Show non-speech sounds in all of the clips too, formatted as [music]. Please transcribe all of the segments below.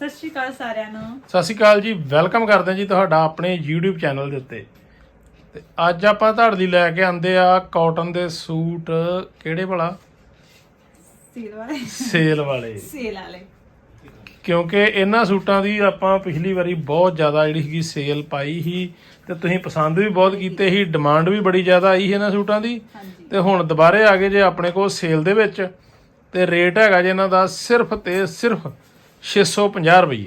ਸਤਿ ਸ਼੍ਰੀ ਅਕਾਲ ਸਾਰਿਆਂ ਨੂੰ। ਸਤਿ ਸ਼੍ਰੀ ਅਕਾਲ ਜੀ ਵੈਲਕਮ ਕਰਦੇ ਹਾਂ ਜੀ ਤੁਹਾਡਾ ਆਪਣੇ YouTube ਚੈਨਲ ਦੇ ਉੱਤੇ। ਤੇ ਅੱਜ ਆਪਾਂ ਤੁਹਾਡੇ ਲਈ ਲੈ ਕੇ ਆਂਦੇ ਆ ਕਾਟਨ ਦੇ ਸੂਟ ਕਿਹੜੇ ਭਲਾ ਸੇਲ ਵਾਲੇ। ਸੇਲ ਵਾਲੇ। ਸੇਲ ਵਾਲੇ। ਕਿਉਂਕਿ ਇਹਨਾਂ ਸੂਟਾਂ ਦੀ ਆਪਾਂ ਪਿਛਲੀ ਵਾਰੀ ਬਹੁਤ ਜ਼ਿਆਦਾ ਜਿਹੜੀ ਸੀਗੀ ਸੇਲ ਪਾਈ ਸੀ ਤੇ ਤੁਸੀਂ ਪਸੰਦ ਵੀ ਬਹੁਤ ਕੀਤੇ ਸੀ ਡਿਮਾਂਡ ਵੀ ਬੜੀ ਜ਼ਿਆਦਾ ਆਈ ਸੀ ਇਹਨਾਂ ਸੂਟਾਂ ਦੀ। ਹਾਂਜੀ। ਤੇ ਹੁਣ ਦੁਬਾਰੇ ਆ ਗਏ ਜੇ ਆਪਣੇ ਕੋਲ ਸੇਲ ਦੇ ਵਿੱਚ ਤੇ ਰੇਟ ਹੈਗਾ ਜੇ ਇਹਨਾਂ ਦਾ ਸਿਰਫ ਤੇ ਸਿਰਫ 650 ਰੁਪਏ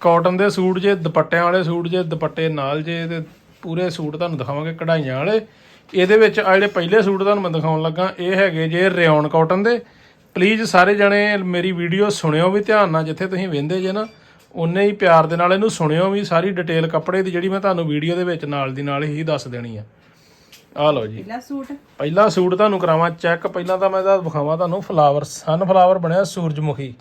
ਕਾਟਨ ਦੇ ਸੂਟ ਜੇ ਦੁਪੱਟਿਆਂ ਵਾਲੇ ਸੂਟ ਜੇ ਦੁਪੱਟੇ ਨਾਲ ਜੇ ਤੇ ਪੂਰੇ ਸੂਟ ਤੁਹਾਨੂੰ ਦਿਖਾਵਾਂਗੇ ਕਢਾਈਆਂ ਵਾਲੇ। ਇਹਦੇ ਵਿੱਚ ਆ ਜਿਹੜੇ ਪਹਿਲੇ ਸੂਟ ਤੁਹਾਨੂੰ ਮੈਂ ਦਿਖਾਉਣ ਲੱਗਾ ਇਹ ਹੈਗੇ ਜੇ ਰਿਓਨ ਕਾਟਨ ਦੇ। ਪਲੀਜ਼ ਸਾਰੇ ਜਣੇ ਮੇਰੀ ਵੀਡੀਓ ਸੁਣਿਓ ਵੀ ਧਿਆਨ ਨਾਲ ਜਿੱਥੇ ਤੁਸੀਂ ਵੇਂਦੇ ਜੇ ਨਾ ਉਨੇ ਹੀ ਪਿਆਰ ਦੇ ਨਾਲ ਇਹਨੂੰ ਸੁਣਿਓ ਵੀ ਸਾਰੀ ਡਿਟੇਲ ਕੱਪੜੇ ਦੀ ਜਿਹੜੀ ਮੈਂ ਤੁਹਾਨੂੰ ਵੀਡੀਓ ਦੇ ਵਿੱਚ ਨਾਲ ਦੀ ਨਾਲ ਹੀ ਦੱਸ ਦੇਣੀ ਆ। ਆ ਲਓ ਜੀ। ਪਹਿਲਾ ਸੂਟ। ਪਹਿਲਾ ਸੂਟ ਤੁਹਾਨੂੰ ਕਰਾਵਾਂ ਚੈੱਕ ਪਹਿਲਾਂ ਤਾਂ ਮੈਂ ਇਹਦਾ ਵਿਖਾਵਾਂ ਤੁਹਾਨੂੰ ਫਲਾਵਰ ਸਨ ਫਲਾਵਰ ਬਣਿਆ ਸੂਰਜਮੁਖੀ।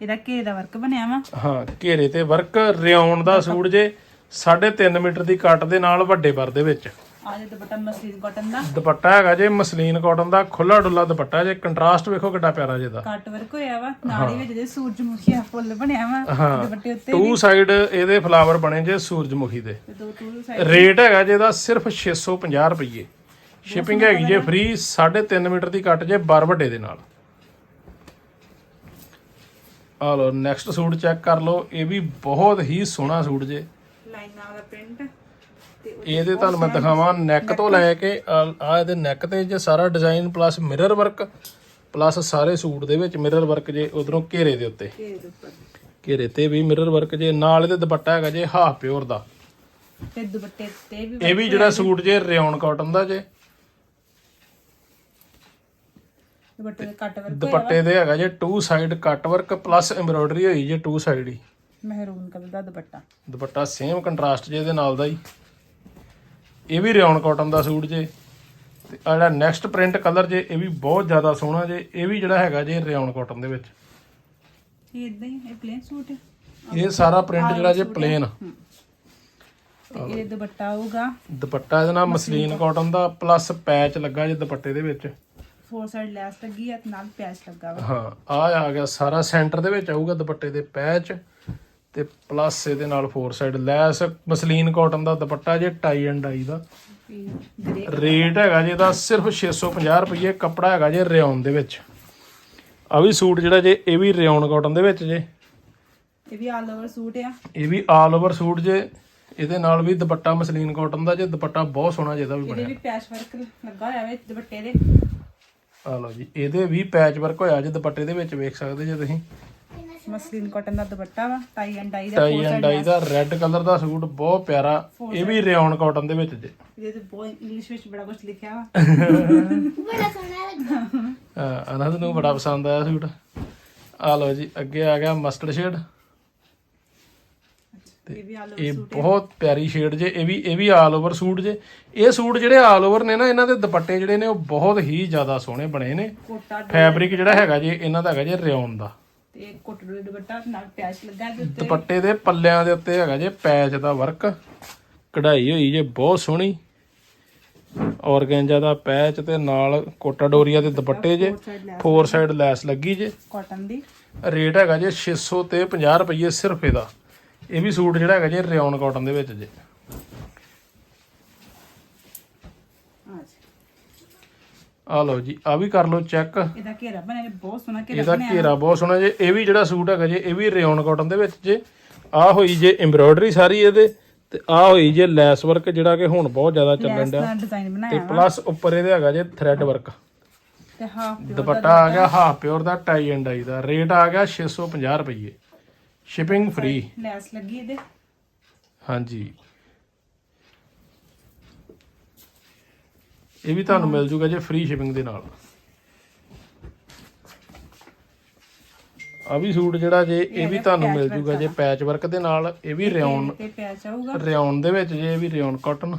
ਇਹਦਾ ਘੇਰੇ ਦਾ ਵਰਕ ਬਣਿਆ ਵਾ। ਹਾਂ ਘੇਰੇ ਤੇ ਵਰਕ ਰਿਆਉਣ ਦਾ ਸੂਟ ਜੇ 3.5 ਮੀਟਰ ਦੀ ਕੱਟ ਦੇ ਨਾਲ ਵੱਡੇ ਪਰ ਦੇ ਵਿੱਚ। ਆ ਜੇ ਦੁਪੱਟਾ ਮਸਲੀਨ ਕਾਟਨ ਦਾ। ਦੁਪੱਟਾ ਹੈਗਾ ਜੇ ਮਸਲੀਨ ਕਾਟਨ ਦਾ ਖੁੱਲਾ ਡੁੱਲਾ ਦੁਪੱਟਾ ਜੇ ਕੰਟਰਾਸਟ ਵੇਖੋ ਕਿੱਡਾ ਪਿਆਰਾ ਜੇ ਦਾ ਕੱਟ ਵਰਕ ਹੋਇਆ ਵਾ ਨਾਲ ਹੀ ਵਿੱਚ ਜੇ ਸੂਰਜਮੁਖੀਆ ਫੁੱਲ ਬਣਿਆ ਵਾ। ਦੁਪੱਟੇ ਉੱਤੇ ਟੂ ਸਾਈਡ ਇਹਦੇ ਫਲਾਵਰ ਬਣੇ ਜੇ ਸੂਰਜਮੁਖੀ ਦੇ। ਤੇ ਦੋ ਟੂ ਸਾਈਡ ਰੇਟ ਹੈਗਾ ਜੇ ਇਹਦਾ ਸਿਰਫ 650 ਰੁਪਏ ਸ਼ਿਪਿੰਗ ਹੈਗੀ ਜੇ ਫ੍ਰੀ 3.5 ਮੀਟਰ ਦੀ ਕੱਟ ਜੇ ਬਾਰ ਵੱਡੇ ਦੇ ਨਾਲ। ਆ ਲੋ ਨੈਕਸਟ ਸੂਟ ਚੈੱਕ ਕਰ ਲਓ ਇਹ ਵੀ ਬਹੁਤ ਹੀ ਸੋਹਣਾ ਸੂਟ ਜੇ। ਲਾਈਨਾਂ ਵਾਲਾ ਪ੍ਰਿੰਟ ਇਹਦੇ ਤੁਹਾਨੂੰ ਮੈਂ ਦਿਖਾਵਾਂ ਨੈਕ ਤੋਂ ਲੈ ਕੇ ਆ ਇਹਦੇ ਨੈਕ ਤੇ ਜੇ ਸਾਰਾ design plus mirror work plus ਸਾਰੇ ਸੂਟ ਦੇ ਵਿੱਚ ਮਿਰਰ ਵਰਕ ਜੇ ਉਧਰੋਂ ਘੇਰੇ ਦੇ ਉੱਤੇ। ਘੇਰੇ ਤੇ ਵੀ ਮਿਰਰ ਵਰਕ ਜੇ ਨਾਲ ਇਹਦੇ ਦੁਪੱਟਾ ਹੈਗਾ ਜੇ ਹਾਫ ਪਿਓਰ ਦਾ। ਤੇ ਦੁਪੱਟੇ ਤੇ ਵੀ ਇਹ ਵੀ ਜਿਹੜਾ ਸੂਟ ਜੇ ਰਿਓਨ ਕਾਟਨ ਦਾ ਜੇ। ਦੁਪੱਟੇ ਦੇ ਕੱਟ ਵਰਕ ਦੁਪੱਟੇ ਦੇ ਹੈਗਾ ਜੇ two side cut work plus embroidery ਹੋਈ ਜੇ ਟੂ ਸਾਈਡ ਹੀ। ਮਹਿਰੂਨ ਕਲਰ ਦਾ ਦੁਪੱਟਾ। ਦੁਪੱਟਾ ਸੇਮ ਕੰਟਰਾਸਟ ਜੇ ਇਹਦੇ ਨਾਲ ਦਾ ਹੀ। ਇਹ ਵੀ ਰਿਓਨ ਕਾਟਨ ਦਾ ਸੂਟ ਜੇ। ਤੇ ਆ ਜਿਹੜਾ ਨੈਕਸਟ ਪ੍ਰਿੰਟ ਕਲਰ ਜੇ ਇਹ ਵੀ ਬਹੁਤ ਜ਼ਿਆਦਾ ਸੋਹਣਾ ਜੇ। ਇਹ ਵੀ ਜਿਹੜਾ ਹੈਗਾ ਜੇ ਰਿਓਨ ਕਾਟਨ ਦੇ ਵਿੱਚ। ਇਹ ਇਦਾਂ ਹੀ ਇਹ ਪਲੇਨ ਸੂਟ ਹੈ ਇਹ ਸਾਰਾ ਪ੍ਰਿੰਟ ਜਿਹੜਾ ਜੇ ਪਲੇਨ ਤੇ ਇਹ ਦੁਪੱਟਾ ਆਊਗਾ। ਦੁਪੱਟਾ ਇਹਦੇ ਨਾਲ ਮਸਲੀਨ ਕਾਟਨ ਦਾ ਪਲੱਸ ਪੈਚ ਲੱਗਾ ਜੇ ਦੁਪੱਟੇ ਦੇ ਵਿੱਚ। ਫੋਰ ਸਾਈਡ ਲੈਸ ਲੱਗੀ ਹੈ ਤੇ ਨਾਲ ਪੈਚ ਲੱਗਾ ਵਾ। ਹਾਂ ਆ ਆ ਗਿਆ ਸਾਰਾ ਸੈਂਟਰ ਦੇ ਵਿੱਚ ਆਊਗਾ ਦੁਪੱਟੇ ਦੇ ਪੈਚ ਤੇ ਪਲੱਸ ਇਹਦੇ ਨਾਲ four side lace muslin cotton ਦਾ ਦੁਪੱਟਾ ਜੇ ਟਾਈ ਐਂਡ ਡਾਈ ਦਾ। ਗ੍ਰੇ ਰੇਟ ਹੈਗਾ ਜੇ ਇਹਦਾ ਸਿਰਫ 650 ਰੁਪਏ ਕੱਪੜਾ ਹੈਗਾ ਜੇ ਰਿਓਨ ਦੇ ਵਿੱਚ। ਆ ਵੀ ਸੂਟ ਜਿਹੜਾ ਜੇ ਇਹ ਵੀ ਰਿਓਨ ਕਾਟਨ ਦੇ ਵਿੱਚ ਜੇ। ਇਹ ਵੀ ਆਲ ਓਵਰ ਸੂਟ ਆ। ਇਹ ਵੀ ਆਲ ਓਵਰ ਸੂਟ ਜੇ। ਇਹਦੇ ਨਾਲ ਵੀ ਦੁਪੱਟਾ ਮਸਲੀਨ ਕਾਟਨ ਦਾ ਜੇ ਦੁਪੱਟਾ ਬਹੁਤ ਸੋਹਣਾ ਜਿਹਦਾ ਵੀ ਇਹਦੇ ਬਣਿਆ। ਵੀ ਪੈਚ ਵਰਕ ਲੱਗਾ ਹੋਇਆ ਵੇ ਦੁਪੱਟੇ ਦੇ। ਆ ਲਓ ਜੀ ਇਹਦੇ ਵੀ ਪੈਚ ਵਰਕ ਹੋਇਆ ਜੇ ਦੁਪੱਟੇ ਦੇ ਵਿੱਚ ਵੇਖ ਸਕਦੇ ਜੇ ਤੁਸੀਂ। ਮਸਲੀਨ ਕਾਟਨ ਦਾ ਦੁਪੱਟਾ ਵਾ ਟਾਈ ਐਂਡ ਡਾਈ ਦਾ ਟਾਈ ਐਂਡ ਡਾਈ ਦਾ ਰੈੱਡ ਕਲਰ ਦਾ ਸੂਟ ਬਹੁਤ ਪਿਆਰਾ ਇਹ ਵੀ ਰਿਓਨ ਕਾਟਨ ਦੇ ਵਿੱਚ ਜੇ। ਇਹਦੇ ਤੇ ਬਹੁਤ ਇੰਗਲਿਸ਼ ਵਿੱਚ ਬੜਾ ਕੁਝ ਲਿਖਿਆ ਵਾ। ਹਾਂ, ਅਨੰਦ ਨੂੰ ਬੜਾ ਪਸੰਦ ਆਇਆ ਸੂਟ। ਆ ਲਓ ਜੀ ਅੱਗੇ ਆ ਗਿਆ ਮਸਟਰਡ ਸ਼ੇਡ ਇਹ ਬਹੁਤ ਪਿਆਰੀ ਸ਼ੇਡ ਜੇ ਇਹ ਵੀ ਇਹ ਵੀ ਆਲ ਓਵਰ ਸੂਟ ਜੇ। ਇਹ ਸੂਟ ਜਿਹੜੇ ਆਲ ਓਵਰ ਨੇ ਨਾ ਇਹਨਾਂ ਦੇ ਦੁਪੱਟੇ ਜਿਹੜੇ ਨੇ ਉਹ ਬਹੁਤ ਹੀ ਜ਼ਿਆਦਾ ਸੋਹਣੇ ਬਣੇ ਨੇ। ਫੈਬਰਿਕ ਜਿਹੜਾ ਹੈਗਾ ਜੇ ਇਹਨਾਂ ਦਾ ਹੈਗਾ ਜੇ ਰਿਓਨ ਦਾ। ਤੇ ਕੋਟ ਦੇ ਦੁਪੱਟਾ ਨਾਲ ਪੈਚ ਲੱਗਾ ਇਹਦੇ ਉੱਤੇ। ਦੁਪੱਟੇ ਦੇ ਪੱਲਿਆਂ ਦੇ ਉੱਤੇ ਹੈਗਾ ਜੇ ਪੈਚ ਦਾ ਵਰਕ ਕਢਾਈ ਹੋਈ ਜੇ ਬਹੁਤ ਸੋਹਣੀ। ਔਰਗੈਂਜਾ ਦਾ ਪੈਚ ਤੇ ਨਾਲ ਕੋਟਾ ਡੋਰੀਆ ਦੇ ਦੁਪੱਟੇ ਜੇ ਫੋਰ ਸਾਈਡ ਲੈਸ ਲੱਗੀ। ਜੇ। ਕਾਟਨ ਦੀ। ਰੇਟ ਹੈਗਾ ਜੇ 600 ਤੇ 50 ਰੁਪਏ ਸਿਰਫ ਇਹਦਾ। ਇਹ ਵੀ ਸੂਟ ਜਿਹੜਾ ਹੈਗਾ ਜੇ ਰਿਓਨ ਕਾਟਨ ਦੇ ਵਿੱਚ ਜੇ। ਆ ਲਓ ਜੀ ਆ ਵੀ ਕਰ ਲਓ ਚੈੱਕ ਇਹਦਾ ਘੇਰਾ ਬਣਿਆ ਬਹੁਤ ਸੋਹਣਾ ਘੇਰਾ ਇਹਦਾ ਘੇਰਾ ਬਹੁਤ ਸੋਹਣਾ ਜੇ। ਇਹ ਵੀ ਜਿਹੜਾ ਸੂਟ ਹੈਗਾ ਜੇ ਇਹ ਵੀ ਰਿਓਨ ਕਾਟਨ ਦੇ ਵਿੱਚ ਜੇ। ਆ ਹੋਈ ਜੇ ਐਮਬ੍ਰੋਇਡਰੀ ਸਾਰੀ ਇਹਦੇ ਤੇ ਆ ਹੋਈ ਜੇ ਲੈਸ ਵਰਕ ਜਿਹੜਾ ਕਿ ਹੁਣ ਬਹੁਤ ਜ਼ਿਆਦਾ ਚੱਲਣ ਡਿਆ। ਤੇ ਪਲੱਸ ਉੱਪਰ ਇਹਦੇ ਹੈਗਾ ਜੇ ਥ੍ਰੈਡ ਵਰਕ ਤੇ ਹਾਫ ਦੁਪੱਟਾ ਆ ਗਿਆ ਹਾਫ ਪਿਓਰ ਦਾ ਟਾਈ ਐਂਡ ਡਾਈ ਦਾ। ਰੇਟ ਆ ਗਿਆ 650 ਰੁਪਏ ਸ਼ਿਪਿੰਗ ਫ੍ਰੀ ਲੈਸ ਲੱਗੀ ਇਹਦੇ। ਹਾਂਜੀ। ਇਹ ਵੀ ਤੁਹਾਨੂੰ ਮਿਲ ਜੂਗਾ ਜੇ ਫ੍ਰੀ ਸ਼ਿਪਿੰਗ ਦੇ ਨਾਲ। ਆ ਵੀ ਸੂਟ ਜਿਹੜਾ ਜੇ ਇਹ ਵੀ ਤੁਹਾਨੂੰ ਮਿਲ ਜੂਗਾ ਜੇ ਪੈਚ ਵਰਕ ਦੇ ਨਾਲ ਇਹ ਵੀ ਰਿਓਨ ਤੇ ਪੈਚ ਆਊਗਾ। ਰਿਓਨ ਦੇ ਵਿੱਚ ਜੇ ਇਹ ਵੀ ਰਿਓਨ ਕਾਟਨ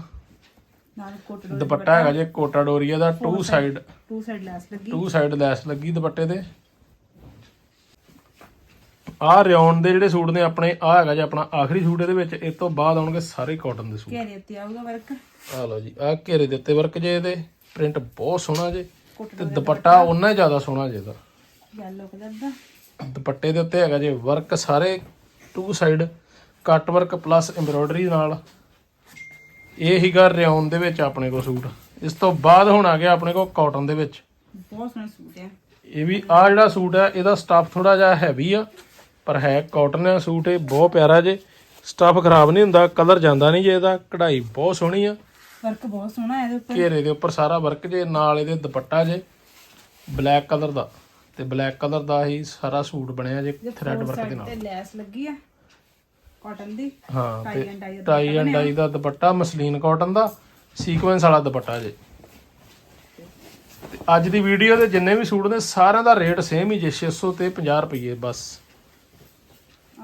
ਨਾਲ ਕੋਟ ਦੁਪੱਟਾ ਹੈਗਾ ਜੇ ਕੋਟਾ ਡੋਰੀਆ ਦਾ two side two side lace ਲੱਗੀ। ਟੂ ਸਾਈਡ ਲੈਸ ਲੱਗੀ ਦੁਪੱਟੇ ਦੇ ਆਹ ਰਿਓਨ ਦੇ ਜਿਹੜੇ ਸੂਟ ਨੇ ਆਪਣੇ ਆ ਹੈਗਾ ਜੇ ਆਪਣਾ ਆਖਰੀ ਸੂਟ ਇਹਦੇ ਵਿੱਚ ਇਸ ਤੋਂ ਬਾਅਦ ਆਉਣਗੇ ਸਾਰੇ ਕਾਟਨ ਦੇ ਸੂਟ। ਘੇਰੇ ਉੱਤੇ ਆਊਗਾ ਵਰਕ ਆ ਲਓ ਜੀ ਆ ਘੇਰੇ ਦੇ ਉੱਤੇ ਵਰਕ ਜੇ ਇਹਦੇ ਪ੍ਰਿੰਟ ਬਹੁਤ ਸੋਹਣਾ ਜੇ। ਤੇ ਦੁਪੱਟਾ ਉਹਨਾਂ ਹੀ ਜ਼ਿਆਦਾ ਸੋਹਣਾ ਜੇ ਇਹਦਾ। ਯੈਲੋ ਕਲਰ ਦਾ ਦੁਪੱਟੇ ਦੇ ਉੱਤੇ ਹੈਗਾ ਜੇ ਵਰਕ ਸਾਰੇ two side cut work plus embroidery ਨਾਲ। ਇਹ ਹੀਗਾ ਰਿਓਨ ਦੇ ਵਿੱਚ ਆਪਣੇ ਕੋਲ ਸੂਟ। ਇਸ ਤੋਂ ਬਾਅਦ ਹੁਣ ਆ ਗਿਆ ਆਪਣੇ ਕੋਲ ਕਾਟਨ ਦੇ ਵਿੱਚ। ਬਹੁਤ ਸੋਹਣਾ ਸੂਟ ਹੈ ਇਹ ਵੀ ਆ ਜਿਹੜਾ ਸੂਟ ਹੈ ਇਹਦਾ ਸਟੱਫ ਥੋੜਾ ਜਿਹਾ ਹੈਵੀ ਆ। ਪਰ ਹੈ ਕਾਟਨ ਆ ਸੂਟ ਇਹ ਬਹੁਤ ਪਿਆਰਾ ਜੇ। ਸਟੱਫ ਖਰਾਬ ਨਹੀਂ ਹੁੰਦਾ ਕਲਰ ਜਾਂਦਾ ਨਹੀਂ ਜੇ ਇਹਦਾ। ਕਢਾਈ ਬਹੁਤ ਸੋਹਣੀ ਆ। ਵਰਕ ਬਹੁਤ ਸੋਹਣਾ ਇਹਦੇ ਉੱਪਰ। ਘੇਰੇ ਦੇ ਉੱਪਰ ਸਾਰਾ ਵਰਕ ਜੇ ਨਾਲ ਇਹਦੇ ਦੁਪੱਟਾ ਜੇ ਬਲੈਕ ਕਲਰ ਦਾ। ਤੇ ਬਲੈਕ ਕਲਰ ਦਾ ਹੀ ਸਾਰਾ ਸੂਟ ਬਣਿਆ ਜੇ ਥ੍ਰੈਡ ਵਰਕ ਦੇ ਨਾਲ ਤੇ ਲੈਸ ਲੱਗੀ ਆ ਕਾਟਨ ਦੀ ਹਾਂ ਤੇ ਦਾ ਟਾਈ ਐਂਡ ਡਾਈ ਦਾ ਦੁਪੱਟਾ ਮਸਲੀਨ ਕਾਟਨ ਦਾ ਸੀਕੁਐਂਸ ਵਾਲਾ ਦੁਪੱਟਾ ਜੇ। ਤੇ ਅੱਜ ਦੀ ਵੀਡੀਓ ਦੇ ਜਿੰਨੇ ਵੀ ਸੂਟ ਨੇ ਸਾਰਿਆਂ ਦਾ ਰੇਟ ਸੇਮ ਹੀ ਜੇ 600 ਤੇ 50 ਰੁਪਏ ਬਸ।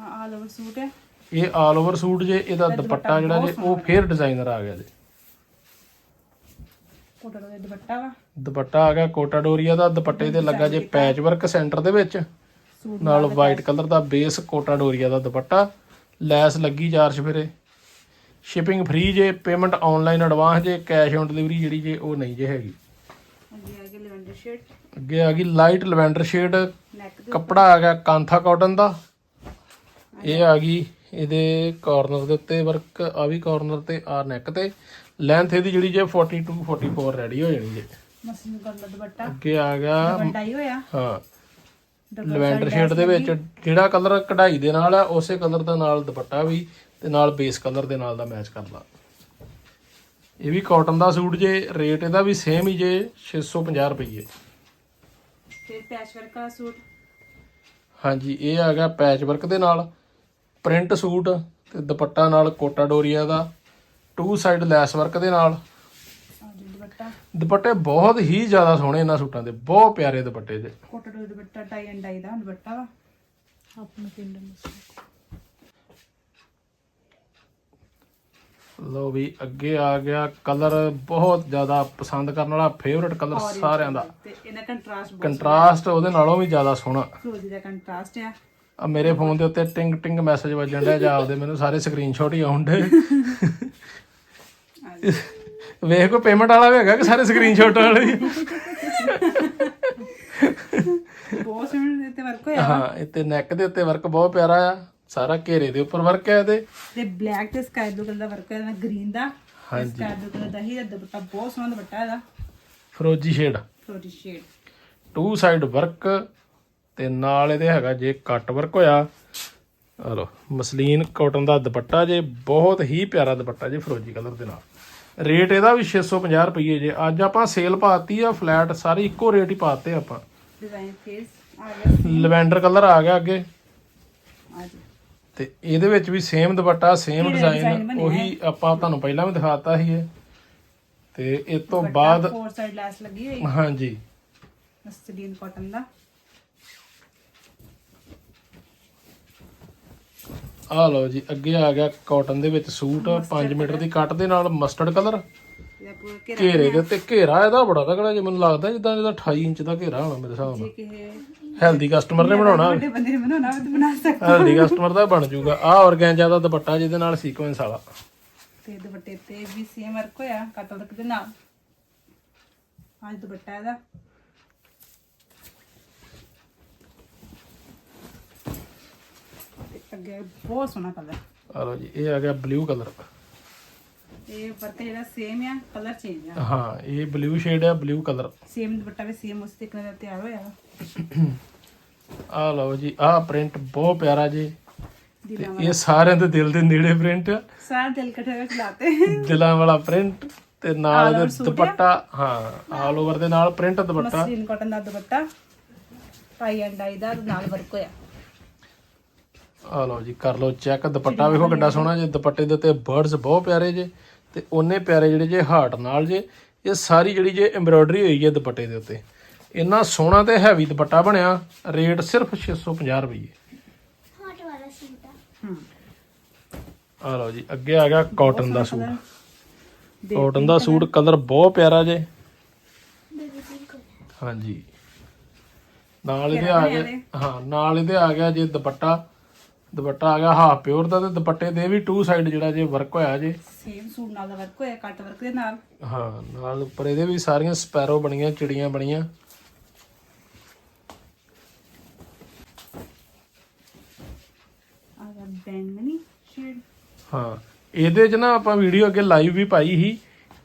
ਆਲ ਓਵਰ ਸੂਟ ਹੈ। ਇਹ ਆਲ ਓਵਰ ਸੂਟ ਜੇ ਇਹਦਾ ਦੁਪੱਟਾ ਜਿਹੜਾ ਜੇ ਉਹ ਫੇਰ ਡਿਜ਼ਾਈਨਰ ਆ ਗਿਆ ਜੇ। ਕੋਟਾ ਦਾ ਦੁਪੱਟਾ ਵਾ। ਦੁਪੱਟਾ ਆ ਗਿਆ ਕੋਟਾ ਡੋਰੀਆ ਦਾ ਦੁਪੱਟੇ ਤੇ ਲੱਗਾ ਜੇ ਪੈਚ ਵਰਕ ਸੈਂਟਰ ਦੇ ਵਿੱਚ। ਨਾਲ ਵਾਈਟ ਕਲਰ ਦਾ ਬੇਸ ਕੋਟਾ ਡੋਰੀਆ ਦਾ ਦੁਪੱਟਾ। ਲੈਸ ਲੱਗੀ ਚਾਰ ਚਫੇਰੇ। ਸ਼ਿਪਿੰਗ ਫ੍ਰੀ ਜੇ ਪੇਮੈਂਟ ਆਨਲਾਈਨ ਐਡਵਾਂਸ ਜੇ ਕੈਸ਼ ਔਨ ਡਿਲੀਵਰੀ ਜਿਹੜੀ ਜੇ ਉਹ ਨਹੀਂ ਜੇ ਹੈਗੀ। ਅੱਗੇ ਆ ਗਿਆ ਲੈਵੈਂਡਰ ਸ਼ੇਡ ਅੱਗੇ ਆ ਗਈ ਲਾਈਟ ਲਵੈਂਡਰ ਸ਼ੇਡ ਕੱਪੜਾ ਆ ਗਿਆ ਕਾਂਥਾ ਕਾਟਨ ਦਾ। ਇਹ ਆ ਗਈ ਇਹਦੇ ਕਾਰਨਰ ਦੇ ਉੱਤੇ ਵਰਕ ਆ ਵੀ ਕਾਰਨਰ ਤੇ ਆ ਨੈਕ ਤੇ। ਲੈਂਥ ਇਹਦੀ ਜਿਹੜੀ ਜੇ 42 44 ਰੈਡੀ ਹੋ ਜਾਣੀ ਜੇ। ਮਸਲਿਨ ਕਲਰ ਦਾ ਦੁਪੱਟਾ। ਅੱਗੇ ਆ ਗਿਆ। ਵੱਡਾਈ ਹੋਇਆ। ਹਾਂ। ਲਵੈਂਡਰ ਸ਼ੇਡ ਦੇ ਵਿੱਚ ਜਿਹੜਾ ਕਲਰ ਕਢਾਈ ਦੇ ਨਾਲ ਆ ਉਸੇ ਕਲਰ ਦਾ ਨਾਲ ਦੁਪੱਟਾ ਵੀ ਤੇ ਨਾਲ ਬੇਸ ਕਲਰ ਦੇ ਨਾਲ ਦਾ ਮੈਚ ਕਰਦਾ ਇਹ ਵੀ ਕਾਟਨ ਦਾ ਸੂਟ ਜੇ ਰੇਟ ਇਹਦਾ ਵੀ ਸੇਮ ਹੀ ਜੇ 650 ਰੁਪਏ ਫਿਰ ਪੈਚ ਵਰਕ ਦਾ ਸੂਟ। ਹਾਂਜੀ ਇਹ ਆ ਗਿਆ ਪੈਚ ਵਰਕ ਦੇ ਨਾਲ। ਪ੍ਰਿੰਟ ਸੂਟ ਤੇ ਦੁਪੱਟਾ ਨਾਲ ਕੋਟਾ ਡੋਰੀਆ ਦਾ ਟੂ ਸਾਈਡ ਲੈਸ ਵਰਕ ਦੇ ਨਾਲ। ਦੁਪੱਟਾ। ਦੁਪੱਟੇ ਬਹੁਤ ਹੀ ਜ਼ਿਆਦਾ ਸੋਹਣੇ ਇਹਨਾਂ ਸੂਟਾਂ ਦੇ ਬਹੁਤ ਪਿਆਰੇ ਦੁਪੱਟੇ ਜੇ ਕੋਟਾ ਦਾ ਦੁਪੱਟਾ ਟਾਈ ਐਂਡ ਡਾਈ ਦਾ ਦੁਪੱਟਾ ਵਾ। ਆਪਣਾ ਪਿੰਡ ਲੋ ਵੀ ਅੱਗੇ ਆ ਗਿਆ ਕਲਰ ਬਹੁਤ ਜ਼ਿਆਦਾ ਪਸੰਦ ਕਰਨ ਵਾਲਾ ਫੇਵਰਟ ਕਲਰ ਸਾਰਿਆਂ ਦਾ। ਤੇ ਇਹਨਾਂ ਕੰਟਰਾਸਟ ਕੰਟਰਾਸਟ ਉਹਦੇ ਨਾਲੋਂ ਵੀ ਜ਼ਿਆਦਾ ਸੋਹਣਾ। ਦਾ ਕੰਟਰਾਸਟ ਆ। ਆ ਮੇਰੇ ਫੋਨ ਦੇ ਉੱਤੇ ਟਿੰਗ ਟਿੰਗ ਮੈਸੇਜ ਵੱਜਣ ਡਿਆ ਜਾਂ ਆਪਦੇ ਮੈਨੂੰ ਸਾਰੇ ਸਕਰੀਨਸ਼ਾਟ ਹੀ ਆਉਣ ਡੇ। ਵੇਖ ਕੋ ਪੇਮੈਂਟ ਵਾਲਾ ਵੀ ਹੈਗਾ ਕਿ ਸਾਰੇ ਸਕਰੀਨਸ਼ਾਟ ਵਾਲੇ ਹੀ? ਬਹੁਤ ਸੋਹਣਾ ਤੇ ਵਰਕ ਹੋਇਆ ਹਾਂ ਇੱਥੇ ਨੈਕ ਦੇ ਉੱਤੇ ਵਰਕ ਬਹੁਤ ਪਿਆਰਾ ਆ। ਸਾਰਾ ਘੇਰੇ ਦੇ ਉੱਪਰ ਵਰਕ ਹੈ ਇਹਦੇ। ਤੇ ਬਲੈਕ ਤੇ ਸਕਾਈ ਬਲੂ ਕਲਰ ਦਾ ਵਰਕ ਹੋਇਆ ਨਾਲ ਗ੍ਰੀਨ ਦਾ। ਹਾਂਜੀ। ਸਕਾਈ ਬਲੂ ਕਲਰ ਦਾ ਹੀ ਦੁਪੱਟਾ ਬਹੁਤ ਸੋਹਣਾ ਦੁਪੱਟਾ ਇਹਦਾ। ਫਰੋਜੀ ਸ਼ੇਡ ਫਰੋਜ਼ੀ ਸ਼ੇਡ ਟੂ ਸਾਈਡ ਵਰਕ ਤੇ ਨਾਲ ਇਹਦੇ ਹੈਗਾ ਜੇ ਕੱਟ ਵਰਕ ਹੋਇਆ ਆ ਲੋ ਮਸਲੀਨ ਕਾਟਨ ਦਾ ਦੁਪੱਟਾ ਜੇ ਬਹੁਤ ਹੀ ਪਿਆਰਾ ਦੁਪੱਟਾ ਜੇ ਫਰੋਜੀ ਕਲਰ ਦੇ ਨਾਲ। ਰੇਟ ਇਹਦਾ ਵੀ 650 ਰੁਪਏ ਜੇ। ਅੱਜ ਆਪਾਂ ਸੇਲ ਪਾਤੀ ਆ ਫਲੈਟ ਸਾਰੇ ਇੱਕੋ ਰੇਟ ਹੀ ਪਾਤੇ ਆਪਾਂ। ਡਿਜ਼ਾਈਨ ਫੇਸ ਆ ਗਿਆ ਲਵੈਂਡਰ ਕਲਰ ਆ ਗਿਆ ਅੱਗੇ। ਤੇ ਇਹਦੇ ਵਿੱਚ ਵੀ ਸੇਮ ਦੁਪੱਟਾ ਸੇਮ ਡਿਜ਼ਾਈਨ ਉਹੀ ਆਪਾਂ ਤੁਹਾਨੂੰ ਪਹਿਲਾਂ ਵੀ ਦਿਖਾਤਾ ਸੀ ਇਹ ਤੇ ਇਸ ਤੋਂ ਬਾਅਦ ਫੋਰ ਸਾਈਡ ਲੈਸ ਲੱਗੀ ਹੋਈ। ਹਾਂਜੀ। ਮਸਲੀਨ ਕਾਟਨ ਦਾ। ਆ ਲਓ ਜੀ ਅੱਗੇ ਆ ਗਿਆ ਕਾਟਨ ਦੇ ਵਿੱਚ ਸੂਟ 5 ਮੀਟਰ ਦੀ ਕੱਟ ਦੇ ਨਾਲ ਮਸਟਰਡ ਕਲਰ ਇਹਦਾ ਘੇਰਾ ਦੇ ਉੱਤੇ ਘੇਰਾ ਇਹਦਾ ਬੜਾ ਤਕੜਾ ਜੇ ਮੈਨੂੰ ਲੱਗਦਾ ਜਿੱਦਾਂ ਜਿਹਦਾ 28 ਇੰਚ ਦਾ ਘੇਰਾ ਹੋਣਾ ਮੇਰੇ ਹਿਸਾਬ ਨਾਲ। ਹੈਲਦੀ ਕਸਟਮਰ ਨੇ ਬਣਾਉਣਾ। ਵੱਡੇ ਬੰਦੇ ਨੇ ਬਣਾਉਣਾ ਤਾਂ ਬਣਾ ਸਕਦਾ। ਹੈਲਦੀ ਕਸਟਮਰ ਦਾ ਬਣ ਜਾਊਗਾ। ਆ ਔਰਗੈਂਜਾ ਦਾ ਦੁਪੱਟਾ ਜਿਹਦੇ ਨਾਲ ਸੀਕੁਐਂਸ ਵਾਲਾ। ਤੇ ਦੁਪੱਟੇ ਤੇ ਵੀ ਸੇਮ ਵਰਕ ਹੋਇਆ ਕਟਲ ਤੱਕ ਦੇ ਨਾਲ। ਅੱਜ ਦੁਪੱਟਾ ਇਹਦਾ। ਅੱਗੇ ਬਹੁਤ ਸੋਹਣਾ ਕਲਰ ਆ ਲਓ ਜੀ ਇਹ ਆ ਗਿਆ ਬਲੂ ਕਲਰ ਇਹ ਵਰਕ ਜਿਹੜਾ ਸੇਮ ਆ ਕਲਰ ਚੇਂਜ ਆ। ਹਾਂ ਇਹ ਬਲੂ ਸ਼ੇਡ ਹੈ ਬਲੂ ਕਲਰ ਸੇਮ ਦੁਪੱਟਾ ਵੀ ਸੇਮ ਉਸ ਤਰੀਕੇ ਨਾਲ ਤਿਆਰ ਹੋਇਆ। ਵਾ ਆ ਲਓ ਜੀ ਆਹ ਪ੍ਰਿੰਟ ਬਹੁਤ ਪਿਆਰਾ ਜੀ। ਤੇ ਦਿਲਾਂ ਇਹ ਸਾਰਿਆਂ ਦੇ ਦਿਲ ਦੇ ਨੇੜੇ ਪ੍ਰਿੰਟ ਆ। ਸਾਰਾ ਦਿਲ ਇਕੱਠੇ ਵਿੱਚ ਲਾਤੇ। ਦਿਲਾਂ ਵਾਲਾ ਪ੍ਰਿੰਟ ਤੇ ਨਾਲ All over ਇਹਦੇ suit ਦੁਪੱਟਾ ਹਾਂ ਆਲ ਓਵਰ ਦੇ ਨਾਲ ਪ੍ਰਿੰਟ ਦੁਪੱਟਾ। ਮਸਲੀਨ ਕਾਟਨ ਦਾ ਦੁਪੱਟਾ। ਟਾਈ ਐਂਡ ਡਾਈ ਦਾ ਨਾਲ ਵਰਕ ਹੋਇਆ। ਆ ਲਓ ਜੀ ਕਰ ਲਓ ਚੈੱਕ ਦੁਪੱਟਾ ਵੇਖੋ ਕਿੱਡਾ ਸੋਹਣਾ ਜੇ। ਦੁਪੱਟੇ ਦੇ ਉੱਤੇ ਬਰਡਸ ਬਹੁਤ ਪਿਆਰੇ ਜੇ ਤੇ ਉਹਨੇ ਪਿਆਰੇ ਜਿਹੜੇ ਜੇ ਹਾਰਟ ਨਾਲ ਜੇ ਇਹ ਸਾਰੀ ਜਿਹੜੀ ਜੇ ਐਮਬ੍ਰੋਇਡਰੀ ਹੋਈ ਹੈ ਦੁਪੱਟੇ ਦੇ ਉੱਤੇ। ਇੰਨਾ ਸੋਹਣਾ ਤੇ ਹੈਵੀ ਦੁਪੱਟਾ ਬਣਿਆ ਰੇਟ ਸਿਰਫ 650 ਰੁਪਏ ਹੂੰ। ਆ ਲਓ ਜੀ ਅੱਗੇ ਆ ਗਿਆ ਕਾਟਨ ਦਾ ਸੂਟ। ਕਾਟਨ ਦਾ ਸੂਟ ਕਲਰ ਬਹੁਤ ਪਿਆਰਾ ਜੇ। ਹਾਂਜੀ। ਨਾਲ ਇਹਦੇ ਆ ਗਿਆ ਹਾਂ ਨਾਲ ਇਹਦੇ ਆ ਗਿਆ ਜੇ ਦੁਪੱਟਾ। ਦੁਪੱਟਾ ਆ ਗਿਆ ਹਾਫ ਪਿਓਰ ਦਾ ਤੇ ਦੁਪੱਟੇ ਦੇ ਵੀ ਟੂ ਸਾਈਡ ਜਿਹੜਾ ਜੇ ਵਰਕ ਹੋਇਆ ਜੇ। ਸੇਮ ਸੂਟ ਨਾਲ ਦਾ ਵਰਕ ਹੋਇਆ ਕੱਟ ਵਰਕ ਦੇ ਨਾਲ। ਹਾਂ ਨਾਲ ਉੱਪਰ ਇਹਦੇ ਵੀ ਸਾਰੀਆਂ ਸਪੈਰੋ ਬਣੀਆਂ ਚਿੜੀਆਂ ਬਣੀਆਂ। ਆ ਗਿਆ ਬੈਂਗਣੀ ਸ਼ੇਡ ਹਾਂ 'ਚ ਨਾ ਆਪਾਂ ਵੀਡੀਓ ਅੱਗੇ ਲਾਈਵ ਵੀ ਪਾਈ ਸੀ।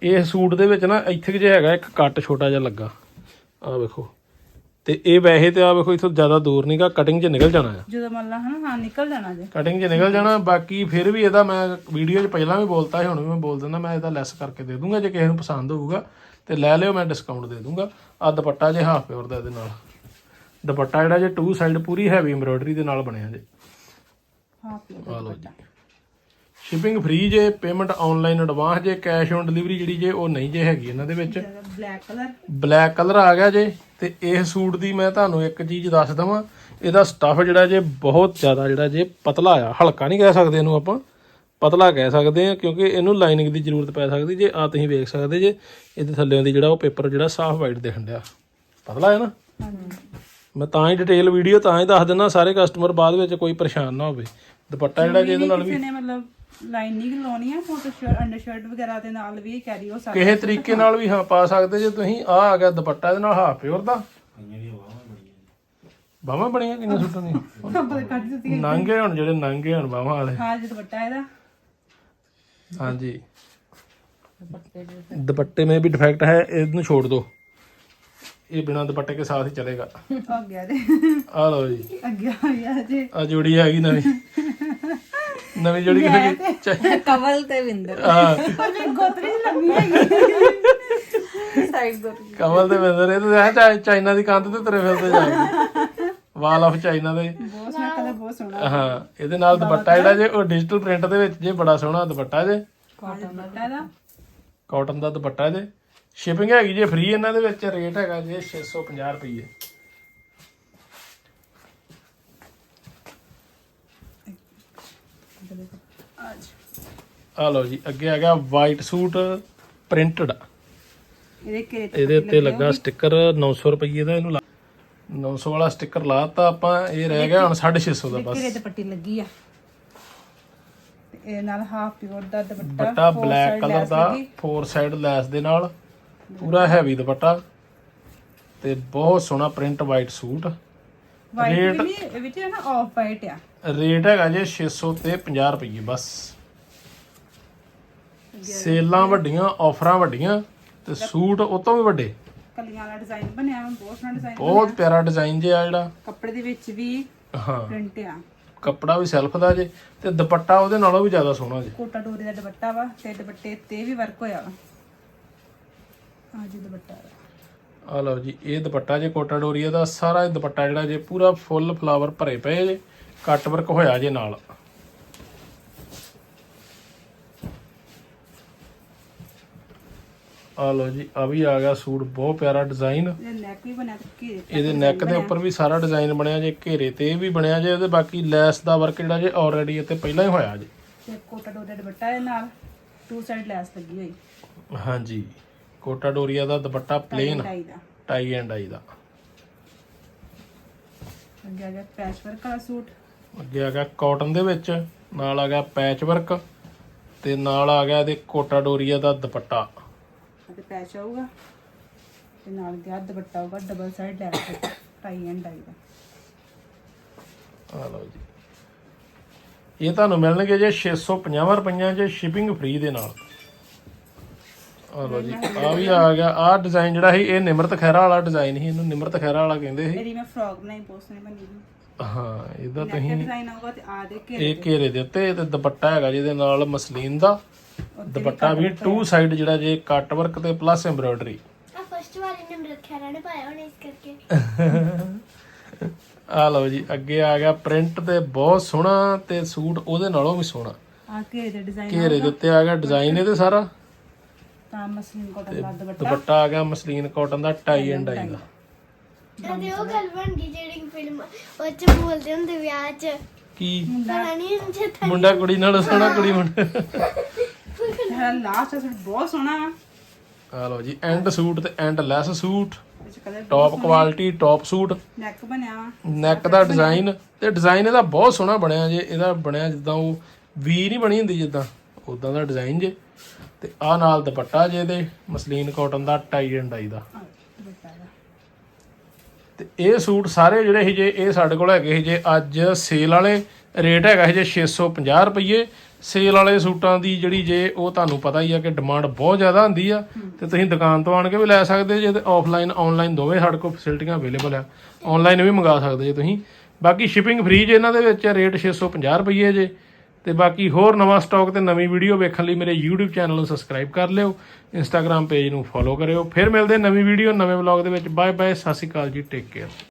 ਇਹ ਸੂਟ ਦੇ ਵਿੱਚ ਨਾ ਇੱਥੇ ਜੇ ਹੈਗਾ ਇੱਕ ਕੱਟ ਛੋਟਾ ਜਿਹਾ ਲੱਗਾ। ਆ ਵੇਖੋ। ਤੇ ਇਹ ਵੈਸੇ ਤੇ ਆ ਵੇਖੋ ਇਥੋਂ ਜ਼ਿਆਦਾ ਦੂਰ ਨਹੀਂਗਾ ਕਟਿੰਗ 'ਚ ਨਿਕਲ ਜਾਣਾ ਆ ਜਦੋਂ ਮੰਨ ਲਾ ਹਨਾ ਹਾਂ ਨਿਕਲ ਜਾਣਾ ਜੇ। ਕਟਿੰਗ 'ਚ ਨਿਕਲ ਜਾਣਾ ਬਾਕੀ ਫਿਰ ਵੀ ਇਹਦਾ ਮੈਂ ਵੀਡੀਓ 'ਚ ਪਹਿਲਾਂ ਵੀ ਬੋਲਤਾ ਸੀ ਹੁਣ ਵੀ ਮੈਂ ਬੋਲ ਦਿੰਦਾ ਮੈਂ ਇਹਦਾ ਲੈਸ ਕਰਕੇ ਦੇ ਦੂੰਗਾ ਜੇ ਕਿਸੇ ਨੂੰ ਪਸੰਦ ਹੋਊਗਾ ਤੇ ਲੈ ਲਿਓ ਮੈਂ ਡਿਸਕਾਊਂਟ ਦੇ ਦੂੰਗਾ। ਆ ਦੁਪੱਟਾ ਜੇ ਹਾਫ ਪਿਓਰ ਦਾ ਇਹਦੇ ਨਾਲ। ਦੁਪੱਟਾ ਜਿਹੜਾ ਜੇ ਟੂ ਸਾਈਡ ਪੂਰੀ ਹੈਵੀ ਐਮਬ੍ਰੋਇਡਰੀ ਦੇ ਨਾਲ ਬਣਿਆ ਜੇ। ਹਾਂ ਪਿਓ ਆ ਲਓ ਜੀ। ਸ਼ਿਪਿੰਗ ਫ੍ਰੀ ਜੇ ਪੇਮੈਂਟ ਆਨਲਾਈਨ ਐਡਵਾਂਸ ਜੇ ਕੈਸ਼ ਔਨ ਡਿਲੀਵਰੀ ਜਿਹੜੀ ਜੇ ਉਹ ਨਹੀਂ ਜੇ ਹੈਗੀ ਇਹਨਾਂ ਦੇ ਵਿੱਚ। Black colour. ਬਲੈਕ ਕਲਰ ਆ ਗਿਆ ਜੇ ਤੇ ਇਹ ਸੂਟ ਦੀ ਮੈਂ ਤੁਹਾਨੂੰ ਇੱਕ ਚੀਜ਼ ਦੱਸ ਦਵਾਂ ਇਹਦਾ ਸਟੱਫ ਜਿਹੜਾ ਜੇ ਬਹੁਤ ਜ਼ਿਆਦਾ ਜਿਹੜਾ ਜੇ ਪਤਲਾ ਆ ਹਲਕਾ ਨਹੀਂ ਕਹਿ ਸਕਦੇ ਇਹਨੂੰ ਆਪਾਂ ਪਤਲਾ ਕਹਿ ਸਕਦੇ ਆ ਕਿਉਂਕਿ ਇਹਨੂੰ ਲਾਈਨਿੰਗ ਦੀ ਜ਼ਰੂਰਤ ਪੈ ਸਕਦੀ ਜੇ ਆ ਤੁਸੀਂ ਵੇਖ ਸਕਦੇ ਜੇ ਇਹਦੇ ਥੱਲੇੋਂ ਦੀ ਜਿਹੜਾ ਉਹ ਪੇਪਰ ਜਿਹੜਾ ਸਾਫ਼ ਵਾਈਟ ਦਿਖਣ ਡਿਆ। ਪਤਲਾ ਹੈ ਨਾ? ਮੈਂ ਤਾਂ ਹੀ ਡਿਟੇਲ ਵੀਡੀਓ ਤਾਂ ਹੀ ਦੱਸ ਦਿੰਦਾ ਸਾਰੇ ਕਸਟਮਰ ਬਾਅਦ ਵਿੱਚ ਕੋਈ ਪਰੇਸ਼ਾਨ ਨਾ ਹੋਵੇ। ਦੁਪੱਟਾ ਜਿਹੜਾ ਜੇ ਇਹਦੇ ਨਾਲ ਵੀ ਕਿਸੇ ਨੇ ਮਤਲਬ ਲਾਈਨਿੰਗ ਲਾਉਣੀ ਆ ਫੋਟੋ ਸ਼ਰਟ ਅੰਡਰਸ਼ਰਟ ਵਗੈਰਾ ਦੇ ਨਾਲ ਵੀ ਕੈਰੀ ਹੋ ਸਕਦਾ ਕਿਸੇ ਤਰੀਕੇ ਨਾਲ ਵੀ ਹਾਂ ਪਾ ਸਕਦੇ ਜੇ ਤੁਸੀਂ। ਆ ਆ ਗਿਆ ਦੁਪੱਟਾ ਇਹਦੇ ਨਾਲ ਹਾਫ ਪਿਓਰ ਦਾ। ਬਾਵਾ ਬਣੀਆਂ ਕਿੰਨੇ ਸੁੱਟਾਂ ਦੀਆਂ? ਨੰਗੇ ਹੁਣ ਜਿਹੜੇ ਨੰਗੇ ਹੁਣ ਬਾਵਾ ਵਾਲੇ। ਹਾਂ ਜੀ ਦੁਪੱਟਾ ਇਹਦਾ। ਹਾਂਜੀ। ਦੁਪੱਟੇ ਮੇ ਵੀ ਡਿਫੈਕਟ ਹੈ ਇਹਨੂੰ ਛੋੜ ਦਿਓ ਇਹ ਬਿਨਾਂ ਦੁਪੱਟੇ ਕੇ ਸਾਥ ਹੀ ਚਲੇਗਾ। ਆ ਗਿਆ ਰੇ ਆ ਲਓ ਜੀ। ਅੱਗੇ ਆ ਗਿਆ ਜੀ। ਆ ਜੋੜੀ ਆ ਗਈ ਨਵੀਂ। ਨਵੀਂ ਜੋੜੀ ਕਿਹੜੀ ਚਾਹੀ ਕਵਲ ਤੇ ਵਿੰਦਰ। ਆ ਉਹਨੇ ਗੋਤਰੀ ਲੰਮੀ ਹੈਗੀ ਸਾਈਡ ਕਮਲ ਦੇ ਬੰਦਰ ਇਹ ਤਾਂ ਚਾਈਨਾ ਦੀ ਕੰਧ ਤੇ ਤੁਰੇ ਫਿਰਦੇ ਜਾਏ ਵਾਲ ਆਫ ਚਾਈਨਾ ਦੇ। ਬਹੁਤ ਸੋਹਣਾ ਕਲਰ ਬਹੁਤ ਸੋਹਣਾ। ਹਾਂ ਇਹਦੇ ਨਾਲ ਦੁਪੱਟਾ ਜਿਹੜਾ ਜੇ ਉਹ ਡਿਜੀਟਲ ਪ੍ਰਿੰਟ ਦੇ ਵਿੱਚ ਜੇ ਬੜਾ ਸੋਹਣਾ ਦੁਪੱਟਾ ਜੇ। ਕਾਟਨ ਇਹਦਾ। ਕਾਟਨ ਦਾ ਦੁਪੱਟਾ ਜੇ। ਸ਼ਿਪਿੰਗ ਹੈਗੀ ਜੇ ਫ੍ਰੀ ਇਹਨਾਂ ਦੇ ਵਿੱਚ ਰੇਟ ਹੈਗਾ ਜੇ 650 ਰੁਪਏ ਅੱਜ ਆ ਲਓ ਜੀ ਅੱਗੇ ਹੈਗਾ ਵਾਈਟ ਸੂਟ ਪ੍ਰਿੰਟਡ ਇਹਦੇ ਉੱਤੇ ਲੱਗਾ ਸਟicker 900 ਰੁਪਏ ਦਾ ਇਹਨੂੰ ਲਾ- 900 ਵਾਲਾ ਸਟicker ਲਾਤਾ ਆਪਾਂ ਇਹ ਰਹਿ ਗਿਆ ਹੁਣ 650 ਦਾ ਬਸ। ਤੇ ਪੱਟੀ ਲੱਗੀ ਆ। ਤੇ ਇਹ ਨਾਲ ਹਾਫ ਪਿਓਰ ਦਾ ਦੁਪੱਟਾ ਦੁਪੱਟਾ four black side colour lace ਦਾ ਲੱਗੀ। ਫੋਰ ਸਾਈਡ ਲੈਸ ਦੇ ਨਾਲ ਪੂਰਾ ਹੈਵੀ ਦੁਪੱਟਾ। ਤੇ ਬਹੁਤ ਸੋਹਣਾ ਪ੍ਰਿੰਟ ਵਾਈਟ ਸੂਟ ਵਾਈਟ ਵੀ ਵਿੱਚ ਹੈ ਨਾ ਆਫ ਵਾਈਟ ਆ। ਰੇਟ ਹੈਗਾ ਜੇ 600 ਤੇ 50 ਰੁਪਏ ਬਸ। ਸੇਲਾਂ ਵੱਡੀਆਂ ਆਫਰਾਂ ਵੱਡੀਆਂ ਤੇ ਸੂਟ ਉਹ ਤੋਂ ਵੀ ਵੱਡੇ। ਕਲੀਆਂ ਵਾਲਾ ਡਿਜ਼ਾਈਨ ਬਣਿਆ ਬਹੁਤ ਸੋਹਣਾ ਡਿਜ਼ਾਈਨ ਬਹੁਤ ਪਿਆਰਾ ਡਿਜ਼ਾਈਨ ਜੇ ਆ ਜਿਹੜਾ। ਕੱਪੜੇ ਦੇ ਵਿੱਚ ਵੀ ਹਾਂ। ਪ੍ਰਿੰਟ ਆ। ਕੱਪੜਾ ਵੀ ਸੈਲਫ ਦਾ ਜੇ ਤੇ ਦੁਪੱਟਾ ਉਹਦੇ ਨਾਲੋਂ ਵੀ ਜ਼ਿਆਦਾ ਸੋਹਣਾ ਜੇ। ਕੋਟਾ ਡੋਰੀ ਦਾ ਦੁਪੱਟਾ ਵਾ ਤੇ ਦੁਪੱਟੇ ਤੇ ਵੀ ਵਰਕ ਹੋਇਆ ਵਾ। ਆ ਜੀ ਦੁਪੱਟਾ। ਆ ਲਓ ਜੀ ਇਹ ਦੁਪੱਟਾ ਜੇ ਕੋਟਾ ਡੋਰੀਆ ਦਾ ਸਾਰਾ ਇਹ ਦੁਪੱਟਾ ਜਿਹੜਾ ਜੇ ਪੂਰਾ ਫੁੱਲ ਫਲਾਵਰ ਭਰੇ ਪਏ ਜੇ ਕੱਟ ਵਰਕ ਹੋਇਆ ਜੇ ਨਾਲ। ਆ ਲਓ ਜੀ ਆ ਵੀ ਆ ਗਿਆ ਸੂਟ ਬਹੁਤ ਪਿਆਰਾ ਡਿਜ਼ਾਈਨ ਨੈਕ ਵੀ ਬਣਿਆ ਤੇ ਘੇਰੇ ਇਹਦੇ ਨੈਕ ਦੇ ਉੱਪਰ ਵੀ ਸਾਰਾ ਡਿਜ਼ਾਈਨ ਬਣਿਆ ਜੇ ਘੇਰੇ ਤੇ ਵੀ ਬਣਿਆ ਜੇ ਇਹਦੇ ਬਾਕੀ ਲੈਸ ਦਾ ਵਰਕ ਜਿਹੜਾ ਜੇ ਆਲਰੇਡੀ ਇੱਥੇ ਪਹਿਲਾਂ ਹੀ ਹੋਇਆ ਜੇ। ਤੇ ਕੋਟਾ ਡੋਰੀ ਦਾ ਦੁਪੱਟਾ ਇਹ ਨਾਲ ਟੂ ਸਾਈਡ ਲੈਸ ਲੱਗੀ ਹੋਈ। ਹਾਂਜੀ ਕੋਟਾ ਡੋਰੀਆ ਦਾ ਦੁਪੱਟਾ ਪਲੇਨ ਟਾਈ ਦਾ। ਟਾਈ ਐਂਡ ਆਈ ਦਾ। ਅੱਗੇ ਆ ਗਿਆ ਪੈਚ ਵਰਕ ਵਾਲਾ ਸੂਟ। ਅੱਗੇ ਆ ਗਿਆ ਕਾਟਨ ਦੇ ਵਿੱਚ ਨਾਲ ਆ ਗਿਆ ਪੈਚ ਵਰਕ ਤੇ ਨਾਲ ਆ ਗਿਆ ਇਹਦੇ ਕੋਟਾ ਡੋਰੀਆ ਦਾ ਦੁਪੱਟਾ। ਅਤੇ ਪੈਚ ਆਊਗਾ ਤੇ ਨਾਲ ਗਿਆ ਦੁਪੱਟਾ ਆਊਗਾ double side lace tie and dye ਦਾ। ਆ ਲਓ ਜੀ। ਇਹ ਤੁਹਾਨੂੰ ਮਿਲਣਗੇ ਜੇ 650 ਰੁਪਈਆਂ ਜੇ ਸ਼ਿਪਿੰਗ ਫ੍ਰੀ ਦੇ ਨਾਲ। ਆ ਲਓ ਜੀ ਆ ਵੀ ਆ ਗਿਆ। ਆ ਡਿਜ਼ਾਈਨ ਜਿਹੜਾ ਸੀ ਇਹ ਨਿਮਰਤ ਖਹਿਰਾ ਵਾਲਾ ਡਿਜ਼ਾਈਨ ਸੀ। ਇਹਨੂੰ ਨਿਮਰਤ ਖਹਿਰਾ ਵਾਲਾ ਕਹਿੰਦੇ ਸੀ। ਇਹਦੀ ਮੈਂ ਫਰੋਕ ਬਣਾਈ ਬਹੁਤ ਸੋਹਣੀ ਬਣੀ ਹਾਂ ਇਹਦਾ ਤੁਸੀਂ ਡਿਜ਼ਾਈਨ ਆਊਗਾ ਤੇ ਆ ਦੇ ਘੇਰੇ ਇਹ ਘੇਰੇ ਦੇ ਉੱਤੇ ਤੇ ਦੁਪੱਟਾ ਹੈਗਾ ਜਿਹਦੇ ਨਾਲ ਮਸਲੀਨ ਦਾ। ਦੁਪੱਟਾ ਵੀ ਟੂ ਸਾਈਡ ਜਿਹੜਾ ਜੇ ਕੱਟ ਵਰਕ ਤੇ ਪਲੱਸ ਐਮਬ੍ਰੋਇਡਰੀ ਆ ਫਸਟ ਵਾਲੇ ਨੇ ਰੱਖਿਆ ਰਹਿਣੇ ਪਾਇਆ ਹੁਣ ਇਸ ਕਰਕੇ। [laughs] ਆ ਲਓ ਜੀ ਅੱਗੇ ਆ ਗਿਆ ਪ੍ਰਿੰਟ ਤੇ ਬਹੁਤ ਸੋਹਣਾ ਤੇ ਸੂਟ ਉਹਦੇ ਨਾਲੋਂ ਵੀ ਸੋਹਣਾ। ਆ ਘੇਰੇ ਦੇ ਡਿਜ਼ਾਈਨ ਘੇਰੇ ਦੇ ਉੱਤੇ ਆ ਗਿਆ ਡਿਜ਼ਾਈਨ ਇਹਦੇ ਸਾਰਾ। ਤਾਂ ਮਸਲੀਨ ਕਾਟਨ ਦਾ ਦੁਪੱਟਾ। ਦੁਪੱਟਾ ਆ ਗਿਆ ਮਸਲੀਨ ਕਾਟਨ ਦਾ ਟਾਈ ਐਂਡ ਡਾਈ ਦਾ। ਤੇ ਉਹ ਗੱਲ ਬਣ ਗਈ ਜਿਹੜੀ ਫਿਲਮ ਉਹ ਚ ਬੋਲਦੇ ਹੁੰਦੇ ਵਿਆਹ ਚ। ਕੀ? ਨਹੀਂ ਜੇ ਮੁੰਡਾ ਕੁੜੀ ਨਾਲ ਸੋਹਣਾ ਕੁੜੀ ਮੁੰਡਾ। [laughs] ਹੈ ਲਾਸਟ ਸੂਟ ਬਹੁਤ ਸੋਹਣਾ ਵਾ। ਆ ਲਓ ਜੀ ਐਂਡ ਸੂਟ ਤੇ and lace suit. Colour top quality top suit. Neck ਬਣਿਆ ਵਾ। ਨੈਕ ਦਾ ਡਿਜ਼ਾਈਨ ਤੇ ਡਿਜ਼ਾਈਨ ਇਹਦਾ ਬਹੁਤ ਸੋਹਣਾ ਬਣਿਆ ਜੇ ਇਹਦਾ ਬਣਿਆ ਜਿੱਦਾਂ ਉਹ ਵੀ ਨਹੀਂ ਬਣੀ ਹੁੰਦੀ ਜਿੱਦਾਂ ਉਦਾਂ ਦਾ ਡਿਜ਼ਾਈਨ ਜੇ। ਤੇ ਆ ਨਾਲ ਦੁਪੱਟਾ ਜੇ ਇਹਦੇ ਮਸਲੀਨ ਕਾਟਨ ਦਾ ਟਾਈ ਐਂਡ ਡਾਈ ਦਾ। ਦੁਪੱਟਾ ਤੇ ਇਹ ਸੂਟ ਸਾਰੇ ਜਿਹੜੇ ਸੀ ਜੇ ਇਹ ਸਾਡੇ ਕੋਲ ਹੈਗੇ ਸੀ ਜੇ ਅੱਜ ਸੇਲ ਵਾਲੇ। ਰੇਟ ਹੈਗਾ ਇਹ ਜੇ 650 ਰੁਪਏ ਸੇਲ ਵਾਲੇ ਸੂਟਾਂ ਦੀ ਜਿਹੜੀ ਜੇ ਉਹ ਤੁਹਾਨੂੰ ਪਤਾ ਹੀ ਆ ਕਿ ਡਿਮਾਂਡ ਬਹੁਤ ਜ਼ਿਆਦਾ ਹੁੰਦੀ ਆ। ਤੇ ਤੁਸੀਂ ਦੁਕਾਨ ਤੋਂ ਆਣ ਕੇ ਵੀ ਲੈ ਸਕਦੇ ਜੇ ਤੇ ਆਫਲਾਈਨ, ਆਨਲਾਈਨ ਦੋਵੇਂ ਸਾਡੇ ਕੋਲ ਫੈਸਿਲਿਟੀਆਂ ਅਵੇਲੇਬਲ ਆ। ਆਨਲਾਈਨ ਵੀ ਮੰਗਾ ਸਕਦੇ ਜੇ ਤੁਸੀਂ। ਬਾਕੀ ਸ਼ਿਪਿੰਗ ਫ੍ਰੀ ਜੇ ਇਹਨਾਂ ਦੇ ਵਿੱਚ ਰੇਟ 650 ਰੁਪਏ ਜੇ। ਤੇ ਬਾਕੀ ਹੋਰ ਨਵਾਂ ਸਟਾਕ ਤੇ ਨਵੀਂ ਵੀਡੀਓ ਵੇਖਣ ਲਈ ਮੇਰੇ YouTube ਚੈਨਲ ਨੂੰ ਸਬਸਕ੍ਰਾਈਬ ਕਰ ਲਿਓ। Instagram ਪੇਜ ਨੂੰ ਫੋਲੋ ਕਰਿਓ। ਫਿਰ ਮਿਲਦੇ ਨਵੀਂ ਵੀਡੀਓ, ਨਵੇਂ ਵਲੌਗ ਦੇ ਵਿੱਚ। ਬਾਏ ਬਾਏ ਸਤਿ ਸ਼੍ਰੀ ਅਕਾਲ ਜੀ ਟੇਕ ਕੇਅਰ